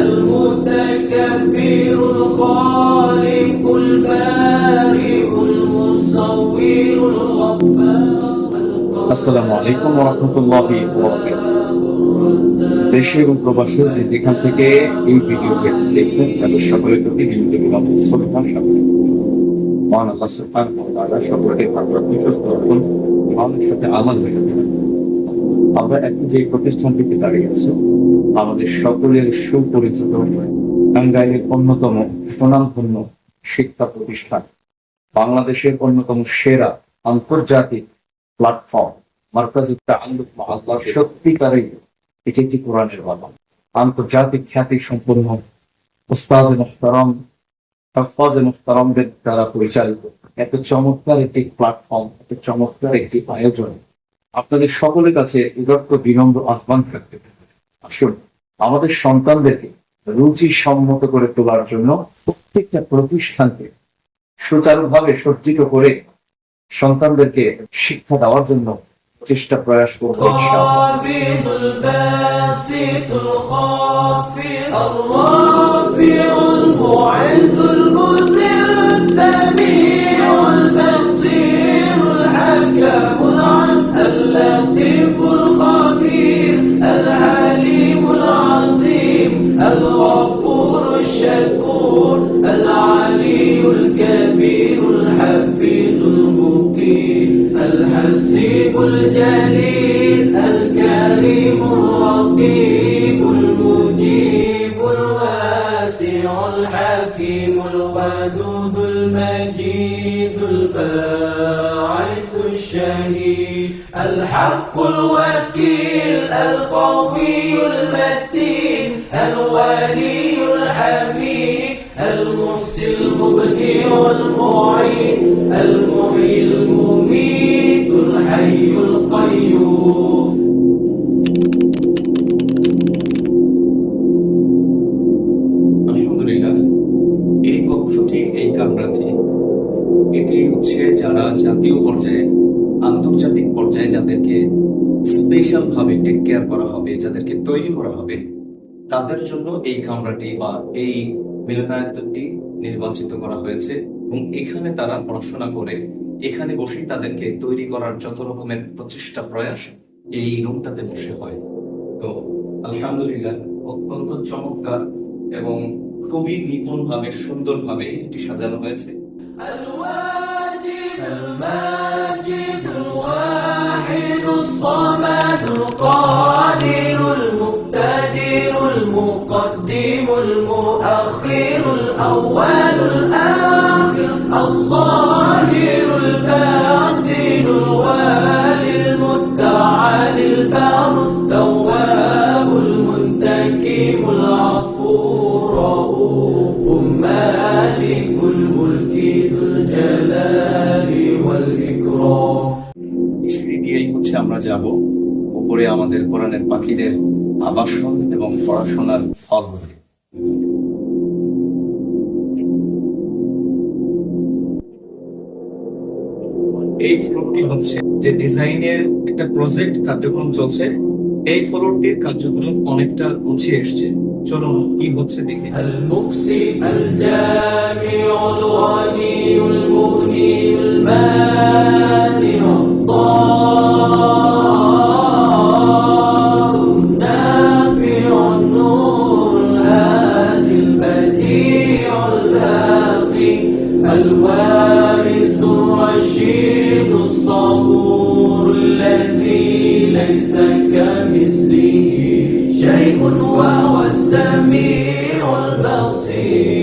المتكبر الخالق البارئ المصور الغفار আসসালামু আলাইকুম রহমতুল্লাহি দেশে এবং প্রবাসী যে যেখান থেকে এই ভিডিও দেখছেন তাদের সকলের প্রতি বিন্দু বিরাম শ্রদ্ধা স্বাগত মহান আল্লাহ সুবহানাহু ওয়া তাআলা সকলকে ভালো রাখুন সুস্থ রাখুন আমাদের সাথে আমার হয়ে থাকুন। আমরা এখন যে প্রতিষ্ঠানটিতে দাঁড়িয়েছি আমাদের সকলের সুপরিচিত টাঙ্গাইলের অন্যতম সুনামধন্য শিক্ষা প্রতিষ্ঠান, বাংলাদেশের অন্যতম সেরা আন্তর্জাতিক প্ল্যাটফর্ম মার্কাজুত তাআল্লুক মা আল্লাহ সত্যিকারেই এটি একটি কোরআনের বাবা আন্তর্জাতিক খ্যাতি সম্পন্ন উস্তাজ মুহতারাম হাফাজ মুহতারামদের দ্বারা পরিচালিত। এত চমৎকার একটি প্ল্যাটফর্ম এত চমৎকার একটি আয়োজন। আপনাদের সকলের কাছে উদাত্ত বিনম্র আহ্বান থাকবে। আসুন আমাদের সন্তানদেরকে রুচি সম্মত করে তোলার জন্য প্রত্যেকটা প্রতিষ্ঠানকে সুচারুভাবে সজ্জিত করে সন্তানদেরকে শিক্ষা দেওয়ার জন্য চেষ্টা প্রয়াস করবো ইনশাআল্লাহ। القابض الباسط الخافض الرافع المعز المذل السميع البصير المحسن المبدع المعين المحيي المميت الحي القيوم আলহামদুলিল্লাহ এই কক্ষটি এই কামরাটি এটি হচ্ছে যারা জাতীয় পর্যায়ে আন্তর্জাতিক পর্যায়ে যাদেরকে স্পেশাল ভাবে টেক কেয়ার করা হবে যাদেরকে তৈরি করা হবে তাদের জন্য এই কামরাটি বা এই মিলনায়তনটি নির্বাচিত করা হয়েছে এবং এখানে তারা পড়াশোনা করে এখানে বসেই তাদেরকে তৈরি করার যত রকমের প্রচেষ্টা প্রয়াস এই রুমটাতে বসে হয় তো আলহামদুলিল্লাহ অত্যন্ত চমৎকার এবং খুবই নিপুণভাবে সুন্দরভাবে এটি সাজানো হয়েছে الواجد الماجد الواحد الصمد القادر المقتدر المقدم المؤخر الأول الآخر الظاهر الباطن الوالي المتعال البر التواب المنتكم العفو الرؤوف مالك الملك ذو الجلال والإكرام সিঁড়ি দিয়েই হচ্ছে আমরা যাব উপরে আমাদের কোরআনের পাখিদের আবাসন এবং পড়াশোনার হল এই ফ্লোরটি হচ্ছে যে ডিজাইনের একটা প্রজেক্ট কার্যক্রম চলছে এই ফ্লোরটির কার্যক্রম অনেকটা গুছিয়ে এসছে চলুন কি হচ্ছে দেখে المقسي السميع البصير.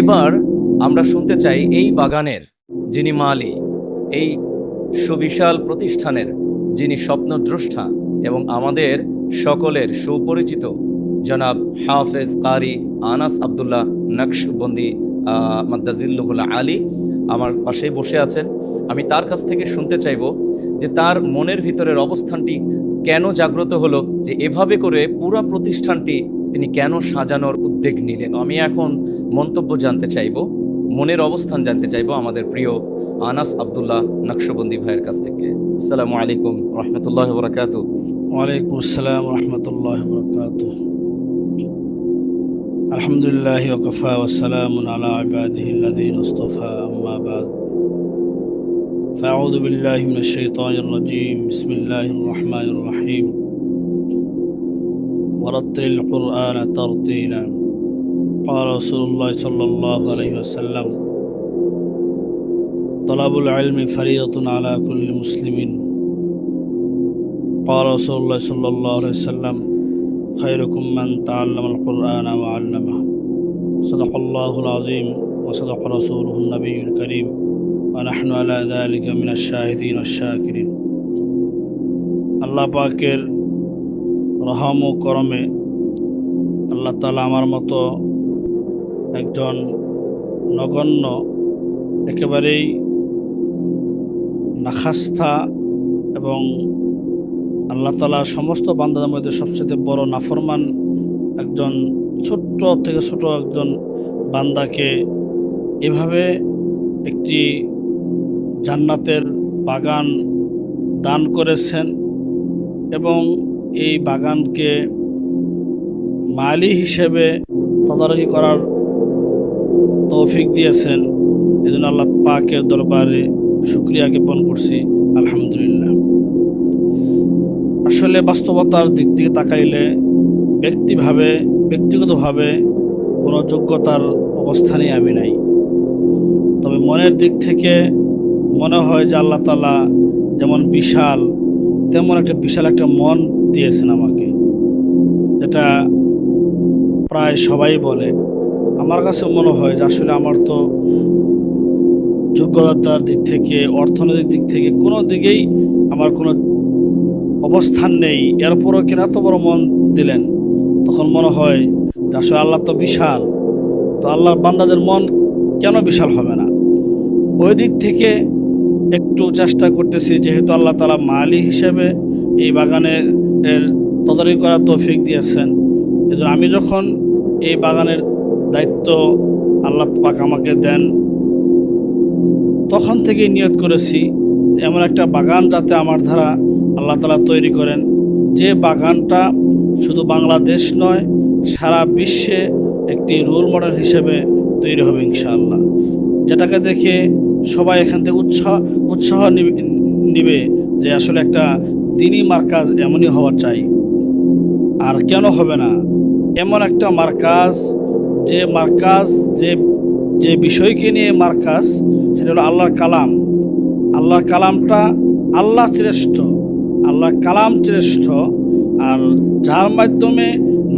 এবার আমরা শুনতে চাই এই বাগানের যিনি মালি, এই সুবিশাল প্রতিষ্ঠানের যিনি স্বপ্নদ্রষ্টা এবং আমাদের সকলের সুপরিচিত জনাব হাফেজ কারি আনাস আবদুল্লাহ নকশবন্দি মাদ্দাজিল্লুহুল আলী আমার পাশেই বসে আছেন। আমি তার কাছ থেকে শুনতে চাইব যে তার মনের ভিতরের অবস্থানটি কেন জাগ্রত হলো, যে এভাবে করে পুরো প্রতিষ্ঠানটি তিনি কেন সাজানোর উদ্যোগ নিলেন আমি এখন মন্তব্য জানতে চাইব মনের অবস্থান জানতে চাইব আমাদের প্রিয় আনাস আবদুল্লাহ নকশবন্দি ভাইয়ের কাছ থেকে আসসালামু আলাইকুম রহমতুল্লাহ বরাকাত ওয়ালাইকুম আসসালাম রহমতুল্লাহ বরকাত আলহামদুলিল্লাহ ওকফা ওসালাম আলা আবাদিহি الذين اصطفى أما بعد فأعوذ بالله من الشيطان الرجيم بسم الله الرحمن الرحيم ورتل القرآن ترتيلا قال رسول الله صلى الله عليه وسلم طلب العلم فريضة على كل مسلم قال رسول الله صلى الله عليه وسلم خيركم من تعلم القرآن وعلمه صدق الله العظيم وصدق رسوله النبي الكريم ونحن على ذلك من الشاهدين والشاكرين আল্লাহ পাকের রহম ও করমে আল্লাহ তালা আমার মতো একজন নগণ্য, একেবারেই নাখাস্তা এবং আল্লাহ তালা সমস্ত বান্দাদের মধ্যে সবচেয়ে বড় নাফরমান একজন, ছোট্ট থেকে ছোট একজন বান্দাকে এভাবে একটি জান্নাতের বাগান দান করেছেন এবং এই বাগানকে মালি হিসেবে তদারকি করার তৌফিক দিয়েছেন। এজন্য আল্লাহ পাকের দরবারে শুক্রিয়া জ্ঞাপন করছি। আলহামদুলিল্লাহ। আসলে বাস্তবতার দিক থেকে তাকাইলে ব্যক্তিভাবে, ব্যক্তিগতভাবে কোনো যোগ্যতার অবস্থানে আমি নাই। তবে মনের দিক থেকে মনে হয় যে আল্লাহ তালা যেমন বিশাল, তেমন একটা বিশাল একটা মন দিয়েছেন আমাকে। যেটা প্রায় সবাই বলে। আমার কাছে মনে হয় যে আসলে আমার তো যোগ্যতার দিক থেকে, অর্থনৈতিক দিক থেকে কোনো দিকেই আমার কোনো অবস্থান নেই। এরপরও কেন এত বড় মন দিলেন, তখন মনে হয় যে আসলে আল্লাহ তো বিশাল। তো আল্লাহর বান্দাদের মন কেন বিশাল হবে না? ওই দিক থেকে একটু চেষ্টা করতেছি, যেহেতু আল্লাহ তালা মালি হিসেবে এই বাগানে এর তদারকি করার তৌফিক দিয়েছেন। এজন্য আমি যখন এই বাগানের দায়িত্ব আল্লাহ পাক আমাকে দেন, তখন থেকেই নিয়ত করেছি এমন একটা বাগান যাতে আমার দ্বারা আল্লাহ তালা তৈরি করেন। যে বাগানটা শুধু বাংলাদেশ নয়, সারা বিশ্বে একটি রোল মডেল হিসেবে তৈরি হবে ইনশাআল্লাহ। যেটাকে দেখে সবাই এখান থেকে উৎসাহ উৎসাহ নিবে যে আসলে একটা দিনই মার্কাজ এমনই হওয়া চাই। আর কেন হবে না? এমন একটা মার্কাজ, যে মার্কাজ, যে যে বিষয়কে নিয়ে মার্কাজ, সেটা হলো আল্লাহর কালাম। আল্লাহর কালামটা আল্লাহ শ্রেষ্ঠ, আল্লাহর কালাম শ্রেষ্ঠ, আর যার মাধ্যমে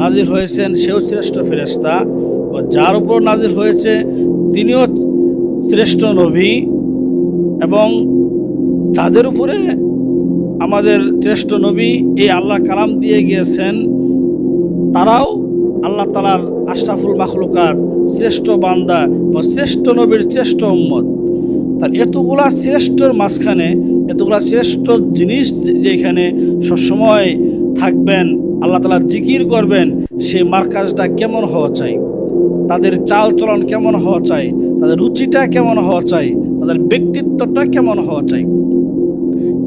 নাজির হয়েছেন সেও শ্রেষ্ঠ ফেরেস্তা ও যার উপর নাজির হয়েছে তিনিও শ্রেষ্ঠ নবী, এবং তাদের উপরে আমাদের শ্রেষ্ঠ নবী এই আল্লাহ কালাম দিয়ে গিয়েছেন, তারাও আল্লাহ তালার আশরাফুল মাখলুকাত শ্রেষ্ঠ বান্দা বা শ্রেষ্ঠ নবীর শ্রেষ্ঠ উম্মত। তার এতগুলা শ্রেষ্ঠর মাঝখানে এতগুলা শ্রেষ্ঠ জিনিস যেখানে সবসময় থাকবেন, আল্লাহ তালা জিকির করবেন, সেই মার্কাজটা কেমন হওয়া চাই? তাদের চাল চলন কেমন হওয়া চাই? তাদের রুচিটা কেমন হওয়া চাই? তাদের ব্যক্তিত্বটা কেমন হওয়া চাই?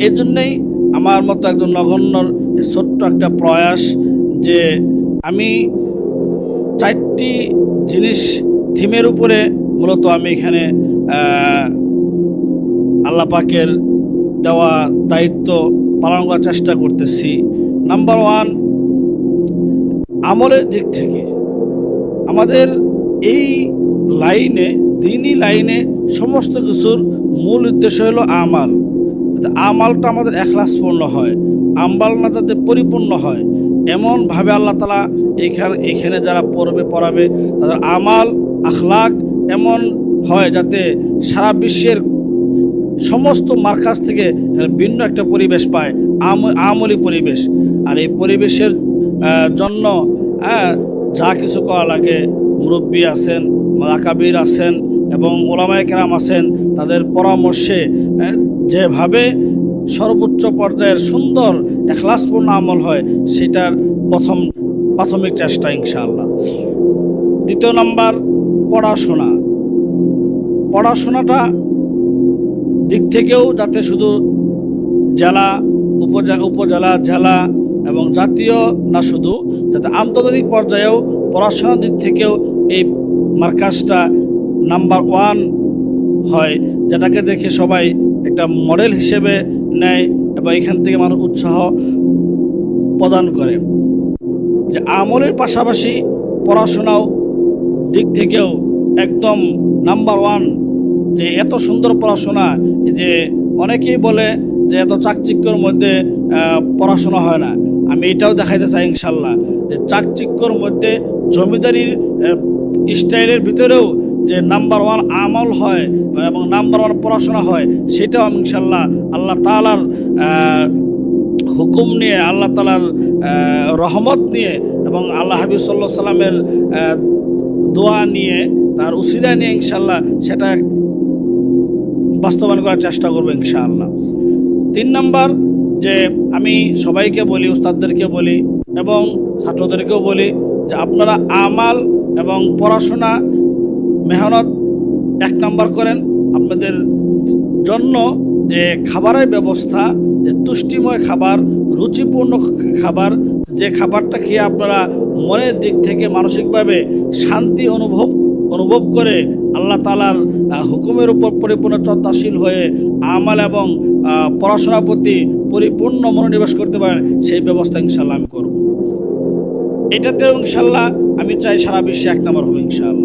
এই জন্যেই আমার মতো একজন নগণ্যর ছোট্ট একটা প্রয়াস যে আমি চারটি জিনিস থিমের উপরে মূলত আমি এখানে আহ, আল্লাহ পাকের দেওয়া দায়িত্ব পালন করার চেষ্টা করতেছি। নাম্বার ওয়ান আমলের দিক থেকে আমাদের এই লাইনে দিনই লাইনে সমস্ত কিছুর মূল উদ্দেশ্য হলো আমাল। আমালটা আমাদের এখলাসপূর্ণ হয়, আমবালনা যাতে পরিপূর্ণ হয়, এমনভাবে আল্লাহ তালা এখানে এখানে যারা পড়বে, পড়াবে, তাদের আমাল, আখলাক এমন হয় যাতে সারা বিশ্বের সমস্ত মার্কাজ থেকে ভিন্ন একটা পরিবেশ পায়, আম- আমলি পরিবেশ। আর এই পরিবেশের জন্য হ্যাঁ যা কিছু করা লাগে, মুরব্বী আছেন মাকাবির আছেন এবং ওলামায় কেরাম আছেন, তাদের পরামর্শে যেভাবে সর্বোচ্চ পর্যায়ের সুন্দর এখলাসপূর্ণ আমল হয়, সেটার প্রথম প্রাথমিক চেষ্টা ইনশাআল্লাহ। দ্বিতীয় নাম্বার, পড়াশোনা। পড়াশোনাটা দিক থেকেও যাতে শুধু জেলা উপজেলা উপজেলা, জেলা এবং জাতীয় না শুধু, যাতে আন্তর্জাতিক পর্যায়েও পড়াশোনার দিক থেকেও এই মার্কাসটা নাম্বার ওয়ান হয়, যেটাকে দেখে সবাই একটা মডেল হিসেবে নেয় এবং এখান থেকে মানুষ উৎসাহ প্রদান করে। যে আমলের পাশাপাশি পড়াশোনাও দিক থেকেও একদম নাম্বার ওয়ান যে এত সুন্দর পড়াশোনা, যে অনেকেই বলে যে এত চাকচিক্যর মধ্যে পড়াশোনা হয় না। আমি এটাও দেখাইতে চাই ইনশাল্লাহ যে চাকচিক্যর মধ্যে জমিদারির স্টাইলের ভিতরেও যে নাম্বার ওয়ান আমল হয় এবং নাম্বার ওয়ান পড়াশোনা হয়, সেটাও আমি ইনশাল্লাহ আল্লাহ তালার হুকুম নিয়ে, আল্লাহ তালার রহমত নিয়ে এবং আল্লাহ হাবিব সাল্লাহ সাল্লামের দোয়া নিয়ে, তার উসিরা নিয়ে ইনশাল্লাহ সেটা বাস্তবায়ন করার চেষ্টা করব ইনশাআল্লাহ। তিন নম্বর যে আমি সবাইকে বলি উস্তাদদেরকে বলি এবং ছাত্রদেরকেও বলি যে আপনারা আমাল এবং পড়াশোনা মেহনত এক নাম্বার করেন। আপনাদের জন্য যে খাবারের ব্যবস্থা, যে তুষ্টিময় খাবার, রুচিপূর্ণ খাবার, যে খাবারটা খেয়ে আপনারা মনের দিক থেকে মানসিকভাবে শান্তি অনুভব অনুভব করে আল্লাহ তালার হুকুমের উপর পরিপূর্ণ শ্রদ্ধাশীল হয়ে আমাল এবং পড়াশোনার প্রতি পরিপূর্ণ মনোনিবেশ করতে পারেন, সেই ব্যবস্থা ইনশাল্লাহ আমি করব। এটাতেও ইনশাল্লাহ আমি চাই সারা বিশ্বে এক নম্বর হবে ইনশাআল্লাহ।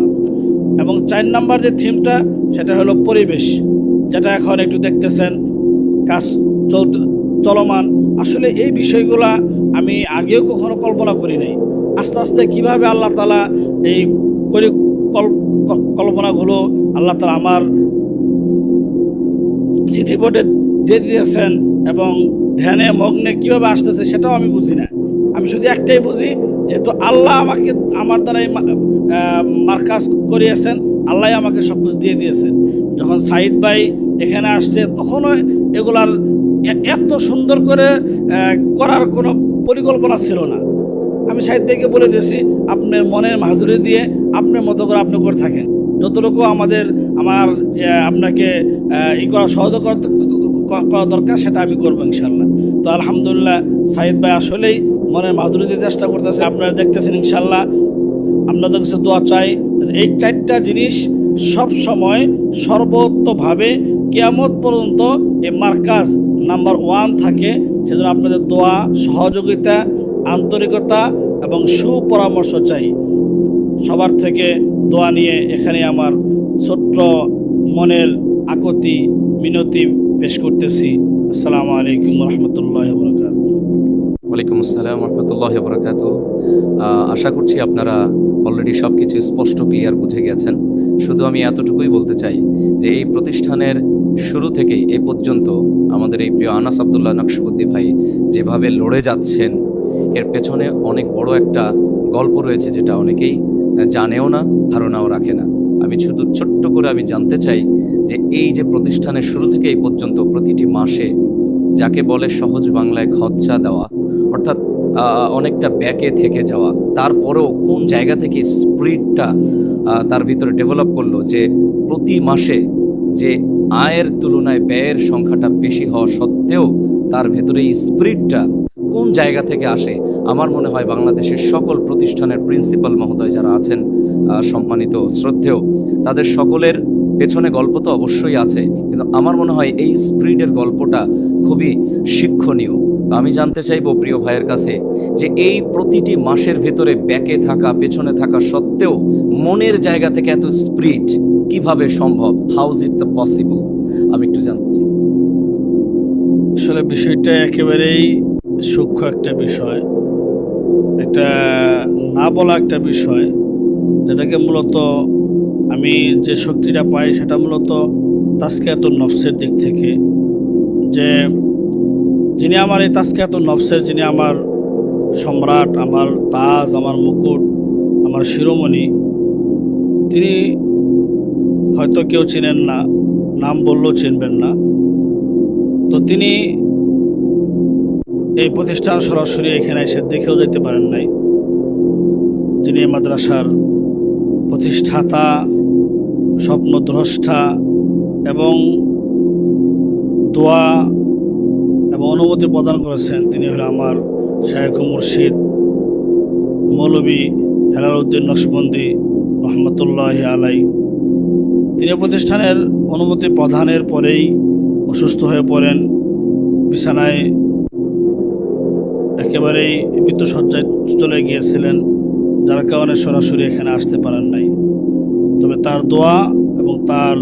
এবং চার নাম্বার যে থিমটা, সেটা হলো পরিবেশ, যেটা এখন একটু দেখতেছেন, কাজ চলতে, চলমান। আসলে এই বিষয়গুলা আমি আগেও কখনো কল্পনা করি নাই। আস্তে আস্তে কীভাবে আল্লাহ তালা এই কল্পনাগুলো আল্লাহ তালা আমার চিঠিবোর্ডে দিয়ে দিয়েছেন এবং ধ্যানে, মগ্নে কীভাবে আসতেছে সেটাও আমি বুঝি না। আমি শুধু একটাই বুঝি, যেহেতু আল্লাহ আমাকে, আমার দ্বারাই মার্কাজ করিয়েছেন, আল্লাহ আমাকে সব কিছু দিয়ে দিয়েছেন। যখন সাইদ ভাই এখানে আসছে, তখনও এগুলার এত সুন্দর করে করার কোনো পরিকল্পনা ছিল না। আমি সাহিদ ভাইকে বলে দিয়েছি, আপনার মনের মাধুরী দিয়ে আপনার মতো করে আপনি করে থাকেন। যতটুকু আমাদের, আমার আপনাকে ই করা সহযোগ করা দরকার, সেটা আমি করব ইনশাল্লাহ তো আলহামদুলিল্লাহ সাহিদ ভাই আসলেই মনের মাধুরী দিয়ে চেষ্টা করতেছে, আপনারা দেখতেছেন ইনশাল্লাহ আপনাদের কাছে দোয়া চাই এই চারটা জিনিস সব সময় সর্বতভাবে কেয়ামত পর্যন্ত এই মার্কাজ নাম্বার ওয়ান থাকে। সেজন্য আপনাদের দোয়া, সহযোগিতা, আন্তরিকতা এবং সুপরামর্শ চাই। সবার থেকে দোয়া নিয়ে এখানে আমার ছোট্ট মনের আকতি, মিনতি পেশ করতেছি। আসসালামু আলাইকুম রহমতুল্লাহ বরকাত ওয়ালাইকুম আসসালাম রহমতুল্লাহ বরকাত আশা করছি আপনারা অলরেডি সব কিছু স্পষ্ট ক্লিয়ার বুঝে গেছেন। শুধু আমি এতটুকুই বলতে চাই যে এই প্রতিষ্ঠানের শুরু থেকেই, এ পর্যন্ত আমাদের এই প্রিয় আনাস আবদুল্লাহ নকশবুদ্দি ভাই যেভাবে লড়ে যাচ্ছেন, এর পেছনে অনেক বড় একটা গল্প রয়েছে যেটা অনেকেই জানেও না, ধারণাও রাখে না। আমি শুধু ছোট্ট করে আমি জানতে চাই যে এই যে প্রতিষ্ঠানের শুরু থেকে এই পর্যন্ত প্রতিটি মাসে যাকে বলে সহজ বাংলায় খরচা দেওয়া অর্থাৎ অনেকটা ব্যাকে থেকে যাওয়া। তারপরেও কোন জায়গা থেকে স্প্রিটটা তার ভিতরে ডেভেলপ করল যে প্রতি মাসে যে আয়ের তুলনায় ব্যয়ের সংখ্যাটা বেশি হওয়া সত্ত্বেও তার ভেতরে এই স্প্রিডটা কোন জায়গা থেকে আসে? আমার মনে হয় বাংলাদেশের সকল প্রতিষ্ঠানের প্রিন্সিপাল মহোদয় যারা আছেন সম্মানিত শ্রদ্ধেয়, তাদের সকলের পেছনে গল্প তো অবশ্যই আছে। কিন্তু আমার মনে হয় এই স্প্রিডের গল্পটা খুবই শিক্ষণীয়। তো আমি জানতে চাইব, প্রিয় ভাইয়ের কাছে, যে এই প্রতিটি মাসের ভেতরে ব্যাকে থাকা, পেছনে থাকা সত্ত্বেও মনের জায়গা থেকে এত স্প্রিট কীভাবে সম্ভব? হাউজ ইট দ্য পসিবল আমি একটু জানতে চাই। আসলে বিষয়টা একেবারেই সূক্ষ্ম একটা বিষয়। একটা না বলা একটা বিষয়, যেটাকে মূলত আমি যে শক্তিটা পাই সেটা মূলত তাস্কিয়াতুল নফসের দিক থেকে, যে যিনি আমার এই তাস্কিয়াতুল নফসের, যিনি আমার সম্রাট, আমার তাজ, আমার মুকুট, আমার শিরোমণি, তিনি হয়তো কেউ চিনেন না, নাম বললেও চিনবেন না। তো তিনি এই প্রতিষ্ঠান সরাসরি এখানে এসে দেখেও যেতে পারেন নাই। যিনি মাদ্রাসার প্রতিষ্ঠাতা, স্বপ্নদ্রষ্টা এবং দোয়া এবং অনুমতি প্রদান করেছেন। তিনি হলেন আমার শায়েখ মুর্শিদ মৌলবী হেলাল উদ্দিন নকশবন্দি রহমতুল্লাহ আলাই তিনি প্রতিষ্ঠানের অনুমতি প্রদানের পরেই অসুস্থ হয়ে পড়েন। বিছানায় একেবারেই মৃত্যুসজ্জায় চলে গিয়েছিলেন, যার কারণে সরাসরি এখানে আসতে পারেন নাই। তবে তার দোয়া এবং তার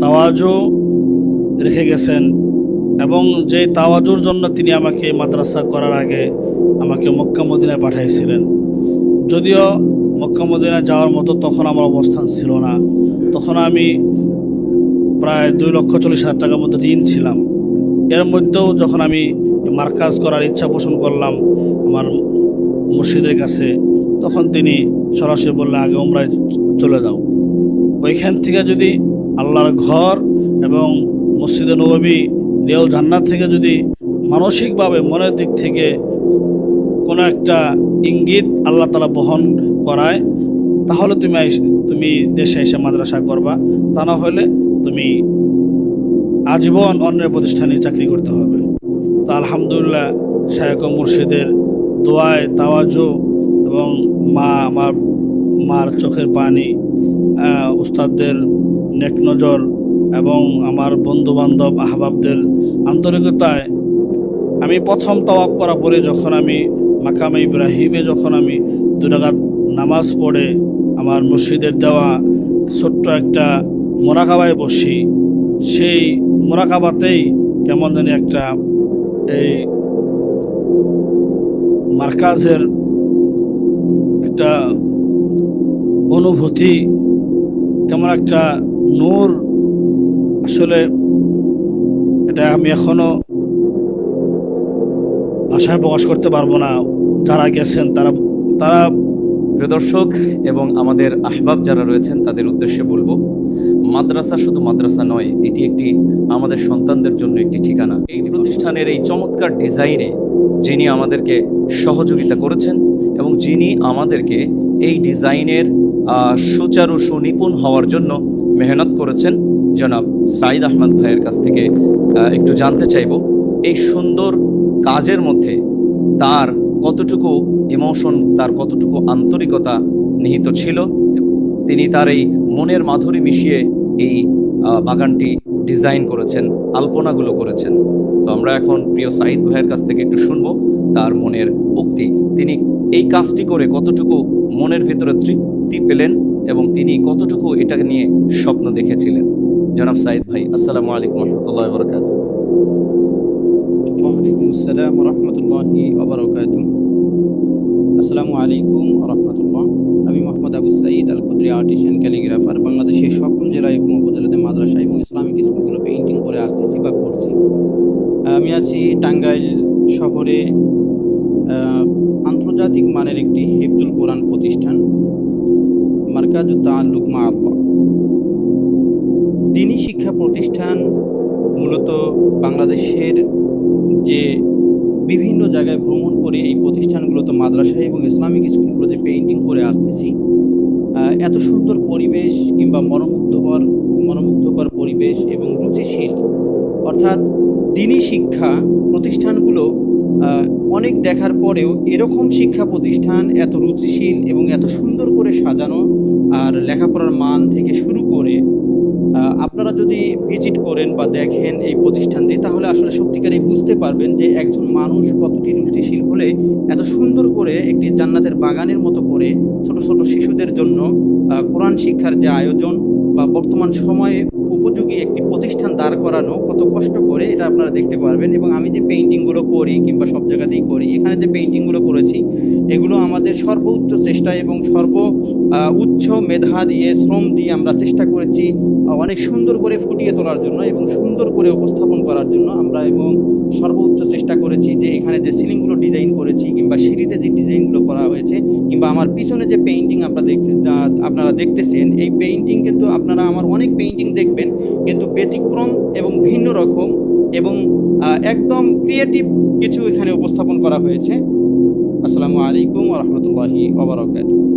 তাওয়াজও রেখে গেছেন এবং যে তাওয়াজুর জন্য তিনি আমাকে মাদ্রাসা করার আগে আমাকে মক্কা মদিনায় পাঠাইছিলেন। যদিও মক্কা মদিনায় যাওয়ার মতো তখন আমার অবস্থান ছিল না। তখন আমি প্রায় দুই লক্ষ চল্লিশ হাজার টাকার মধ্যে ঋণ ছিলাম। এর মধ্যেও যখন আমি মার্কাজ করার ইচ্ছা পোষণ করলাম আমার মুর্শিদের কাছে, তখন তিনি সরাসরি বললেন, আগে উমরায় চলে যাও। ওইখান থেকে যদি আল্লাহর ঘর এবং মসজিদে নবী রিয়াল জান্নাত থেকে যদি মানসিকভাবে মনের দিক থেকে কোনো একটা ইঙ্গিত আল্লাহ তালা বহন করায়, তাহলে তুমি তুমি দেশে এসে মাদ্রাসা করবা। তা না হলে তুমি আজীবন অন্যের প্রতিষ্ঠানে চাকরি করতে হবে। তো আলহামদুলিল্লাহ শায়ক মুর্শিদের দোয়ায় তাওয়াজু এবং মা, আমার মার চোখের পানি উস্তাদদের নেক নজর এবং আমার বন্ধু বান্ধব আহবাবদের আন্তরিকতায় আমি প্রথম তওয়াব করা পরে যখন আমি মাকামে ইব্রাহিমে যখন আমি দুরাগাত নামাজ পড়ে আমার মসজিদের দেওয়া ছোট্ট একটা মোরাকাবায় বসি, সেই মোরাকাবাতেই কেমন জানি একটা এই মার্কাজের একটা অনুভূতি, কেমন একটা নূর আসলে এটা আমি এখনও ভাষায় প্রকাশ করতে পারব না। যারা গেছেন, তারা তারা প্রিয় দর্শক এবং আমাদের আহবাব যারা রয়েছেন, তাদের উদ্দেশ্যে বলব, মাদ্রাসা শুধু মাদ্রাসা নয়, এটি একটি আমাদের সন্তানদের জন্য একটি ঠিকানা। এই প্রতিষ্ঠানের এই চমৎকার ডিজাইনে যিনি আমাদেরকে সহযোগিতা করেছেন এবং যিনি আমাদেরকে এই ডিজাইনের সুচারু সুনিপুণ হওয়ার জন্য মেহনত করেছেন জনাব সাইদ আহমদ ভাইয়ের কাছ থেকে একটু জানতে চাইব, এই সুন্দর কাজের মধ্যে তার কতটুকু ইমোশন তার কতটুকু আন্তরিকতা নিহিত ছিল? তিনি তার এই মনের মাধুরী মিশিয়ে এই বাগানটি ডিজাইন করেছেন, আলপনাগুলো করেছেন। তো আমরা এখন প্রিয় সাইদ ভাইয়ের কাছ থেকে একটু শুনব তার মনের উক্তি। তিনি এই কাজটি করে কতটুকু মনের ভিতরে তৃপ্তি পেলেন এবং তিনি কতটুকু এটাকে নিয়ে স্বপ্ন দেখেছিলেন? জনাব সাইদ ভাই, আসসালামু আলাইকুম রহমতুল্লাহ বরকাত ওয়ালাইকুম আসসালাম রহমতুল্লাহি ওবরাকাত আসসালামু আলাইকুম রহমতুল্লাহ। আমি মোহাম্মদ আবু সাইদ আল কুদরি আর্টিশিয়ান ক্যালিগ্রাফার, বাংলাদেশের সকল জেলা এবং উপজেলাতে মাদ্রাসা এবং ইসলামিক স্কুলগুলো পেইন্টিং করে আসতেছি বা করছি। আমি আছি টাঙ্গাইল শহরে আন্তর্জাতিক মানের একটি হেফজুল কোরআন প্রতিষ্ঠান মার্কাজু তাল্লুক মা আল্লাহ। দিনী শিক্ষা প্রতিষ্ঠান মূলত বাংলাদেশের যে বিভিন্ন জায়গায় ভ্রমণ করে এই প্রতিষ্ঠানগুলোতে মাদ্রাসা এবং ইসলামিক স্কুলগুলো যে পেইন্টিং করে আসতেছি এত সুন্দর পরিবেশ কিংবা মনোমুগ্ধকর মনোমুগ্ধকর পরিবেশ এবং রুচিশীল, অর্থাৎ দিনই শিক্ষা প্রতিষ্ঠানগুলো অনেক দেখার পরেও এরকম শিক্ষা প্রতিষ্ঠান এত রুচিশীল এবং এত সুন্দর করে সাজানো আর লেখাপড়ার মান থেকে শুরু করে আপনারা যদি ভিজিট করেন বা দেখেন এই প্রতিষ্ঠানটি, তাহলে আসলে সত্যিকারই বুঝতে পারবেন যে একজন মানুষ কতটি রুচিশীল হলে এত সুন্দর করে একটি জান্নাতের বাগানের মতো করে ছোট ছোট শিশুদের জন্য কোরআন শিক্ষার যে আয়োজন বা বর্তমান সময়ে উপযোগী একটি প্রতিষ্ঠান দাঁড় করানো কত কষ্ট করে এটা আপনারা দেখতে পারবেন এবং আমি যে পেইন্টিংগুলো করি কিংবা সব জায়গাতেই করি, এখানে যে পেইন্টিংগুলো করেছি, এগুলো আমাদের সর্বোচ্চ চেষ্টা এবং সর্ব উচ্চ মেধা দিয়ে, শ্রম দিয়ে আমরা চেষ্টা করেছি অনেক সুন্দর করে ফুটিয়ে তোলার জন্য এবং সুন্দর করে উপস্থাপন করার জন্য আমরা এবং সর্বোচ্চ চেষ্টা করেছি যে এখানে যে সিলিংগুলো ডিজাইন করেছি কিংবা সিঁড়িতে যে ডিজাইনগুলো করা হয়েছে কিংবা আমার পিছনে যে পেইন্টিং আপনারা দেখতে আপনারা দেখতেছেন, এই পেইন্টিং কিন্তু আপনারা আমার অনেক পেইন্টিং দেখবেন, কিন্তু ব্যতিক্রম এবং ভিন্ন রকম এবং একদম ক্রিয়েটিভ কিছু এখানে উপস্থাপন করা হয়েছে। আসসালামু আলাইকুম রহমতুল্লাহি ওবরাকাতুহু